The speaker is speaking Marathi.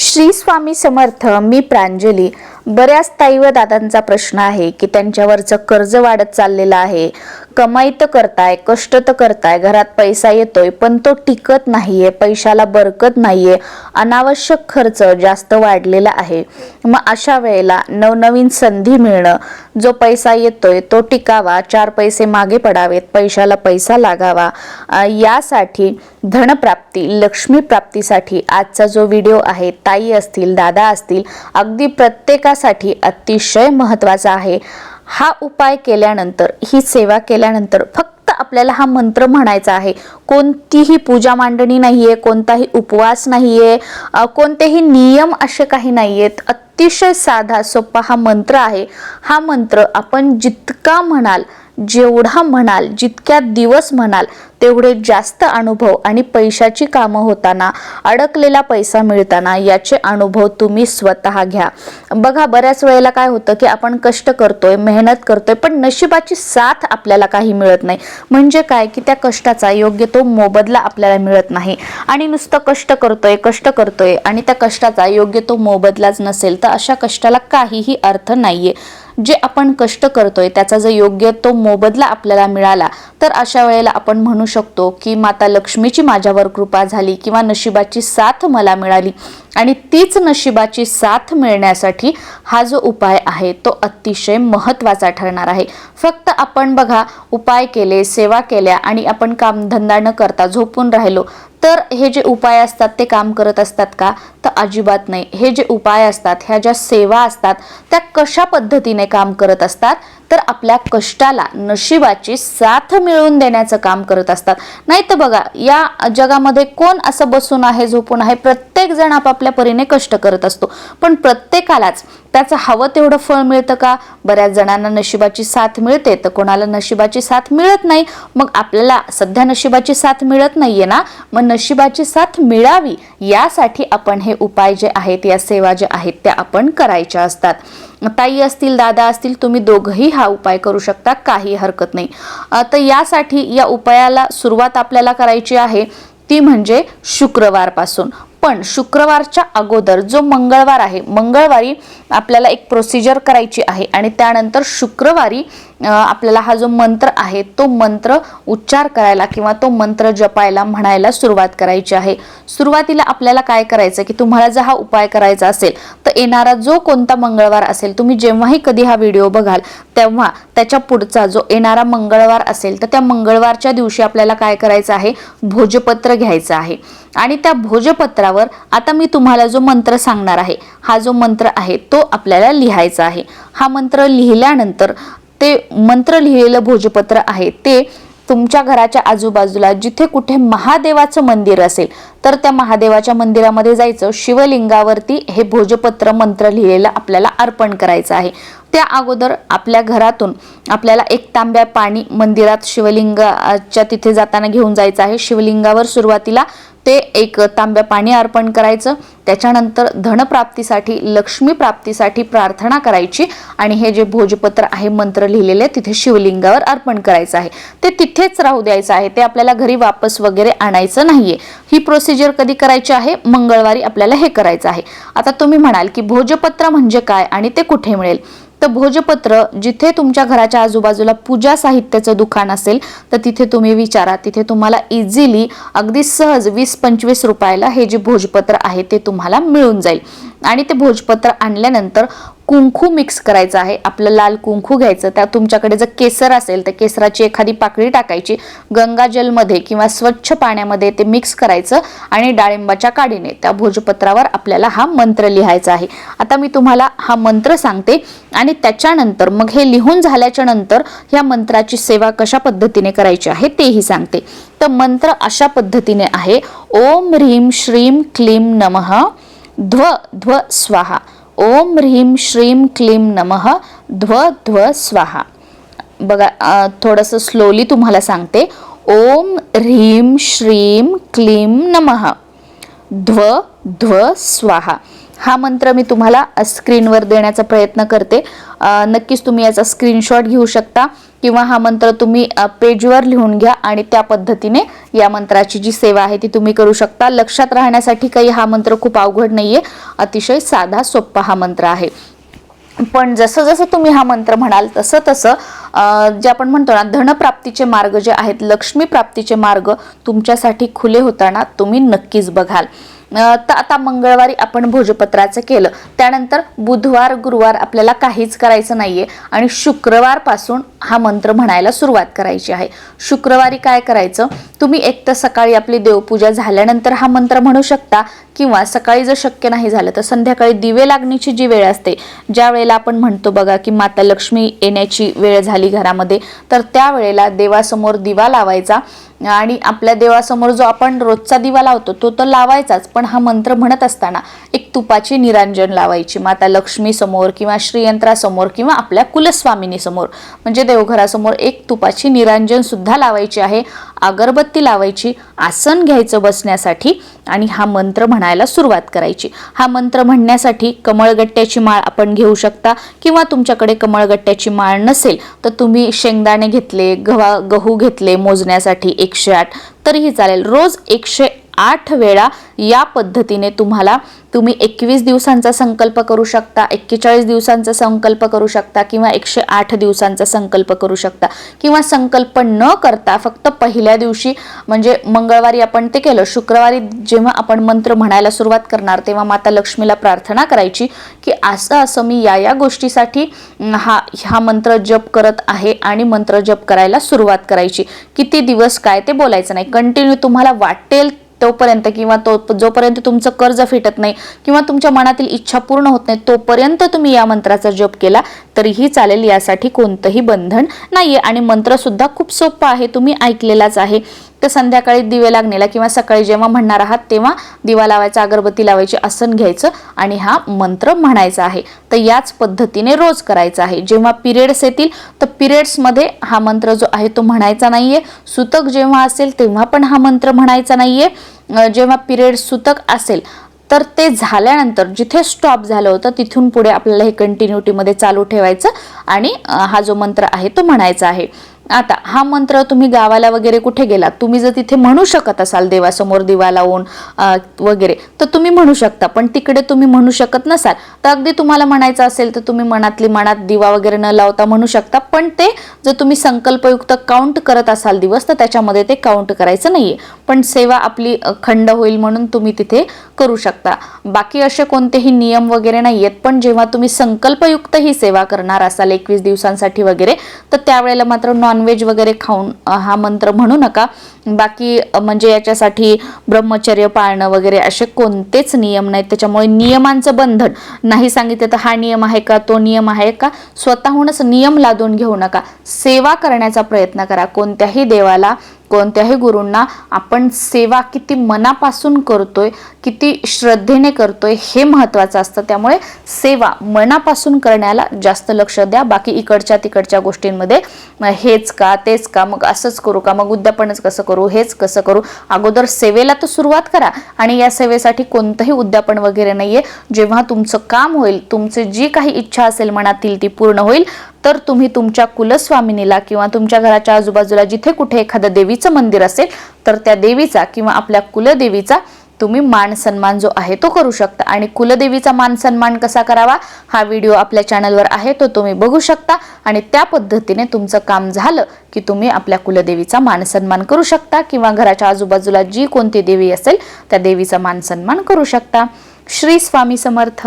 श्री स्वामी समर्थ मी प्रांजली. बऱ्याच ताई व दादांचा प्रश्न आहे की त्यांच्यावरचं कर्ज वाढत चाललेलं आहे. कमाई तर करताय कष्ट तर करताय घरात पैसा येतोय पण तो टिकत नाहीये पैशाला बरकत नाहीये अनावश्यक खर्च जास्त वाढलेला आहे. मग अशा वेळेला नवनवीन संधी मिळणं जो पैसा येतोय तो टिकावा चार पैसे मागे पडावेत पैशाला पैसा लागावा यासाठी धनप्राप्ती लक्ष्मी प्राप्तीसाठी आजचा जो व्हिडिओ आहे ताई असतील दादा असतील अगदी प्रत्येकासाठी अतिशय महत्त्वाचा आहे. हा उपाय केल्यानंतर ही सेवा केल्यानंतर फक्त आपल्याला हा मंत्र म्हणायचा आहे. कोणतीही पूजा मांडणी नाहीये कोणताही उपवास नाहीये आहे कोणतेही नियम असे काही नाहीयेत. अतिशय साधा सोपा हा मंत्र आहे. हा मंत्र आपण जितका म्हणाल जेवढा म्हणाल जितक्या दिवस म्हणाल तेवढे जास्त अनुभव आणि पैशाची कामं होताना अडकलेला पैसा मिळताना याचे अनुभव तुम्ही स्वतः घ्या. बघा बऱ्याच वेळेला काय होतं की आपण कष्ट करतोय मेहनत करतोय पण नशिबाची साथ आपल्याला काही मिळत नाही. म्हणजे काय? की त्या कष्टाचा योग्य तो मोबदला आपल्याला मिळत नाही. आणि नुसतं कष्ट करतोय कष्ट करतोय आणि त्या कष्टाचा योग्य तो मोबदलाच नसेल तर अशा कष्टाला काहीही अर्थ नाहीये. जे आपण कष्ट करतोय त्याचा जर योग्य तो मोबदला आपल्याला मिळाला तर अशा वेळेला आपण म्हणू शकतो की माता लक्ष्मीची माझ्यावर कृपा झाली किंवा नशिबाची साथ मला मिळाली. आणि तीच नशिबाची साथ मिळण्यासाठी हा जो उपाय आहे तो अतिशय महत्त्वाचा ठरणार आहे. फक्त आपण बघा उपाय केले सेवा केल्या आणि आपण कामधंदा न करता झोपून राहिलो तर हे जे उपाय असतात ते काम करत असतात का? अजिबात नाही. हे जे उपाय असतात ह्या ज्या सेवा असतात त्या कशा पद्धतीने काम करत असतात तर आपल्या कष्टाला नशिबाची साथ मिळवून देण्याचं काम करत असतात. नाही तर बघा या जगामध्ये कोण असं बसून आहे झोपून आहे? प्रत्येक जण आपापल्या परीने कष्ट करत असतो. पण प्रत्येकालाच त्याचं हवं तेवढं फळ मिळतं का? बऱ्याच जणांना नशिबाची साथ मिळते तर कोणाला नशिबाची साथ मिळत नाही? मग आपल्याला सध्या नशिबाची साथ मिळत नाहीये ना? मग नशिबाची साथ मिळावी यासाठी आपण हे उपाय जे आहेत या सेवा ज्या आहेत त्या आपण करायच्या असतात. ताई असतील दादा असतील तुम्ही दोघंही हा उपाय करू शकता काही हरकत नाही. तर यासाठी या उपायाला सुरुवात आपल्याला करायची आहे ती म्हणजे शुक्रवारपासून. पण शुक्रवारच्या अगोदर जो मंगळवार आहे मंगळवारी आपल्याला एक प्रोसिजर करायची आहे आणि त्यानंतर शुक्रवारी आपल्याला हा जो मंत्र आहे तो मंत्र उच्चार करायला किंवा तो मंत्र जपायला म्हणायला सुरुवात करायची आहे. सुरुवातीला आपल्याला काय करायचं की तुम्हाला जर हा उपाय करायचा असेल तर येणारा जो कोणता मंगळवार असेल तुम्ही जेव्हाही कधी हा व्हिडिओ बघाल तेव्हा त्याच्या पुढचा जो येणारा मंगळवार असेल तर त्या मंगळवारच्या दिवशी आपल्याला काय करायचं आहे? भोजपत्र घ्यायचं आहे. आणि त्या भोजपत्रावर आता मी तुम्हाला जो मंत्र सांगणार आहे हा जो मंत्र आहे तो आपल्याला लिहायचा आहे. हा मंत्र लिहिल्यानंतर ते मंत्र लिहिलेलं भोजपत्र आहे ते तुमच्या घराच्या आजूबाजूला जिथे कुठे महादेवाचं मंदिर असेल तर त्या महादेवाच्या मंदिरामध्ये जायचं. शिवलिंगावरती हे भोजपत्र मंत्र लिहिलेलं आपल्याला अर्पण करायचं आहे. त्या अगोदर आपल्या घरातून आपल्याला एक तांब्या पाणी मंदिरात शिवलिंगाच्या तिथे जाताना घेऊन जायचं आहे. शिवलिंगावर सुरुवातीला ते एक तांब्या पाणी अर्पण करायचं. त्याच्यानंतर धनप्राप्तीसाठी लक्ष्मी प्राप्तीसाठी प्रार्थना करायची आणि हे जे भोजपत्र आहे मंत्र लिहिलेले तिथे शिवलिंगावर अर्पण करायचं आहे. ते तिथेच राहू द्यायचं आहे. ते आपल्याला घरी वापस वगैरे आणायचं नाहीये. ही प्रोसिजर कधी करायची आहे? मंगळवारी आपल्याला हे करायचं आहे. आता तुम्ही म्हणाल की भोजपत्र म्हणजे काय आणि ते कुठे मिळेल? तर भोजपत्र जिथे तुमच्या घराच्या आजूबाजूला पूजा साहित्याचं दुकान असेल तर तिथे तुम्ही विचारा. तिथे तुम्हाला इझिली अगदी सहज वीस पंचवीस रुपयाला हे जे भोजपत्र आहे ते तुम्हाला मिळून जाईल. आणि ते भोजपत्र आणल्यानंतर कुंकू मिक्स करायचं आहे. आपलं लाल कुंकू घ्यायचं. त्या तुमच्याकडे जर केसर असेल तर केसराची एखादी पाकळी टाकायची. गंगाजलमध्ये किंवा स्वच्छ पाण्यामध्ये ते मिक्स करायचं आणि डाळिंबाच्या काडीने त्या भोजपत्रावर आपल्याला हा मंत्र लिहायचा आहे. आता मी तुम्हाला हा मंत्र सांगते आणि त्याच्यानंतर मग हे लिहून झाल्याच्यानंतर ह्या मंत्राची सेवा कशा पद्धतीने करायची आहे तेही सांगते. तर मंत्र अशा पद्धतीने आहे. ओम ह्रीम श्रीम क्लीम नमः. ध्व ध्व स्वाहा. ओम ह्रीम श्रीम क्लीम नमः ध्व ध्व स्वाहा. बघा थोडंसं स्लोली तुम्हाला सांगते. ओम ह्रीम श्रीम क्लीम नमः ध्व ध्व स्वाहा. हा मंत्र मी तुम्हाला स्क्रीनवर देण्याचा प्रयत्न करते. नक्कीच तुम्ही याचा स्क्रीनशॉट घेऊ शकता किंवा हा मंत्र तुम्ही पेजवर लिहून घ्या आणि त्या पद्धतीने या मंत्राची जी सेवा आहे ती तुम्ही करू शकता. लक्षात राहण्यासाठी काही हा मंत्र खूप अवघड नाहीये. अतिशय साधा सोप्पा हा मंत्र आहे. पण जसं जसं तुम्ही हा मंत्र म्हणाल तसं तसं जे आपण म्हणतो ना धनप्राप्तीचे मार्ग जे आहेत लक्ष्मी प्राप्तीचे मार्ग तुमच्यासाठी खुले होताना तुम्ही नक्कीच बघाल. तर आता मंगळवारी आपण भोजपत्राचं केलं. त्यानंतर बुधवार गुरुवार आपल्याला काहीच करायचं नाहीये आणि शुक्रवारपासून हा मंत्र म्हणायला सुरुवात करायची आहे. शुक्रवारी काय करायचं? तुम्ही एक तर सकाळी आपली देवपूजा झाल्यानंतर हा मंत्र म्हणू शकता किंवा सकाळी जर शक्य नाही झालं तर संध्याकाळी दिवे लागण्याची जी वेळ असते ज्या वेळेला आपण म्हणतो बघा की माता लक्ष्मी येण्याची वेळ झाली घरामध्ये तर त्या वेळेला देवासमोर दिवा लावायचा. आणि आपल्या देवासमोर जो आपण रोजचा दिवा लावतो तो तर लावायचाच पण हा मंत्र म्हणत असताना एक तुपाची निरांजन लावायची. माता लक्ष्मी समोर किंवा श्रीयंत्रासमोर किंवा आपल्या कुलस्वामिनी समोर. म्हणजे देवघरासमोर एक तुपाची निरांजन सुद्धा लावायची आहे. अगरबत्ती लावायची आसन घ्यायचं बसण्यासाठी आणि हा मंत्र म्हणायला सुरुवात करायची. हा मंत्र म्हणण्यासाठी कमळगट्ट्याची माळ आपण घेऊ शकता किंवा तुमच्याकडे कमळगट्ट्याची माळ नसेल तर तुम्ही शेंगदाणे घेतले गव्हा गहू घेतले मोजण्यासाठी एकशे आठ तरीही चालेल. रोज एकशे आठ वेळा या पद्धतीने तुम्हाला तुम्ही एकवीस दिवसांचा संकल्प करू शकता एक्केचाळीस दिवसांचा संकल्प करू शकता किंवा एकशे आठ दिवसांचा संकल्प करू शकता किंवा संकल्प न करता फक्त पहिल्या दिवशी म्हणजे मंगळवारी आपण ते केलं. शुक्रवारी जेव्हा आपण मंत्र म्हणायला सुरुवात करणार तेव्हा माता लक्ष्मीला प्रार्थना करायची की असं असं मी या या गोष्टीसाठी हा हा मंत्र जप करत आहे आणि मंत्र जप करायला सुरुवात करायची. किती दिवस काय ते बोलायचं नाही. कंटिन्यू तुम्हाला वाटेल तोपर्यंत किंवा तो जोपर्यंत तुमचं कर्ज फिटत नाही किंवा तुमच्या मनातील इच्छा पूर्ण होत नाही तोपर्यंत तुम्ही या मंत्राचा जप केला. तरीही चालेल यासाठी कोणतंही बंधन नाहीये. आणि मंत्र सुद्धा खूप सोपा आहे तुम्ही ऐकलेलाच आहे. तर संध्याकाळी दिवे लागण्याला किंवा सकाळी जेव्हा म्हणणार आहात तेव्हा दिवा लावायचा अगरबत्ती लावायची आसन घ्यायचं आणि हा मंत्र म्हणायचा आहे. तर याच पद्धतीने रोज करायचा आहे. जेव्हा पिरियड्स येतील तर पिरियड्समध्ये हा मंत्र जो आहे तो म्हणायचा नाहीये. सुतक जेव्हा असेल तेव्हा पण हा मंत्र म्हणायचा नाहीये. जेव्हा पिरियड सुतक असेल तर ते झाल्यानंतर जिथे स्टॉप झालं होतं तिथून पुढे आपल्याला हे कंटिन्युटीमध्ये चालू ठेवायचं आणि हा जो मंत्र आहे तो म्हणायचा आहे. आता हा मंत्र तुम्ही गावाला वगैरे कुठे गेलात? तुम्ही जर तिथे म्हणू शकत असाल देवासमोर दिवा लावून वगैरे तर तुम्ही म्हणू शकता. पण तिकडे तुम्ही म्हणू शकत नसाल. तर अगदी तुम्हाला म्हणायचं असेल तर तुम्ही मनातली मनात दिवा वगैरे न लावता म्हणू शकता. पण ते जर तुम्ही संकल्पयुक्त काउंट करत असाल दिवस तर त्याच्यामध्ये ते काउंट करायचं नाहीये. पण सेवा आपली खंड होईल म्हणून तुम्ही तिथे करू शकता. बाकी असे कोणतेही नियम वगैरे नाही आहेत पण जेव्हा तुम्ही संकल्पयुक्त ही सेवा करणार असाल एकवीस दिवसांसाठी वगैरे तर त्यावेळेला मात्र नॉन नॉनव्हेज वगैरे खाऊन हा मंत्र म्हणू नका. बाकी म्हणजे याच्यासाठी ब्रह्मचर्य पाळणं वगैरे असे कोणतेच नियम नाहीत. त्याच्यामुळे नियमांचं बंधन. नाही सांगितलं तर हा नियम आहे का तो नियम आहे का? स्वतःहूनच नियम लादून घेऊ नका. सेवा करण्याचा प्रयत्न करा कोणत्याही देवाला. कोणत्याही गुरूंना आपण सेवा किती मनापासून करतोय किती श्रद्धेने करतोय हे महत्त्वाचं असतं. त्यामुळे सेवा मनापासून करण्याला जास्त लक्ष द्या. बाकी इकडच्या तिकडच्या गोष्टींमध्ये हेच का तेच का मग असंच करू का मग उद्यापनच कसं करू हेच कसं करू? अगोदर सेवेला तर सुरुवात करा. आणि या सेवेसाठी कोणतंही उद्यापन वगैरे नाहीये. जेव्हा तुमचं काम होईल तुमची जी काही इच्छा असेल मनातील ती पूर्ण होईल. तर तुम्ही तुमच्या कुलस्वामिनीला किंवा तुमच्या घराच्या आजूबाजूला जिथे कुठे एखादं देवीचं मंदिर असेल तर त्या देवीचा किंवा आपल्या कुलदेवीचा तुम्ही मान सन्मान जो आहे तो करू शकता. आणि कुलदेवीचा मान सन्मान कसा करावा? हा व्हिडिओ आपल्या चॅनलवर आहे तो तुम्ही बघू शकता. आणि त्या पद्धतीने तुमचं काम झालं की तुम्ही आपल्या कुलदेवीचा मान सन्मान करू शकता किंवा घराच्या आजूबाजूला जी कोणती देवी असेल त्या देवीचा मान सन्मान करू शकता. श्री स्वामी समर्थ.